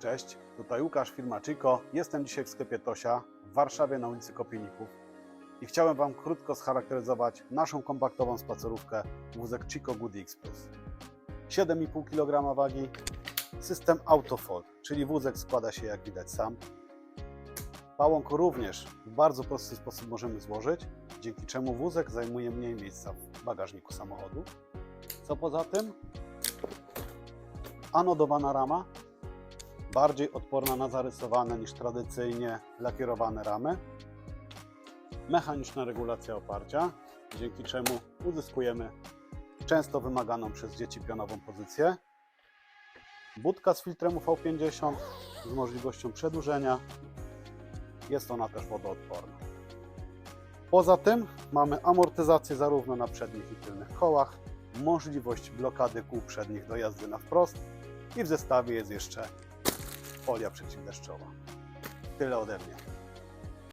Cześć, tutaj Łukasz, firma Chico. Jestem dzisiaj w sklepie Tosia w Warszawie na ulicy Kopieników i chciałem Wam krótko scharakteryzować naszą kompaktową spacerówkę wózek Chico Goody X Plus. 7,5 kg wagi, system AutoFold, czyli wózek składa się jak widać sam. Pałąk również w bardzo prosty sposób możemy złożyć, dzięki czemu wózek zajmuje mniej miejsca w bagażniku samochodu. Co poza tym? Anodowana rama, bardziej odporna na zarysowane niż tradycyjnie lakierowane ramy. Mechaniczna regulacja oparcia, dzięki czemu uzyskujemy często wymaganą przez dzieci pionową pozycję. Budka z filtrem UV50 z możliwością przedłużenia. Jest ona też wodoodporna. Poza tym mamy amortyzację zarówno na przednich i tylnych kołach, możliwość blokady kół przednich do jazdy na wprost i w zestawie jest jeszcze folia przeciwdeszczowa. Tyle ode mnie.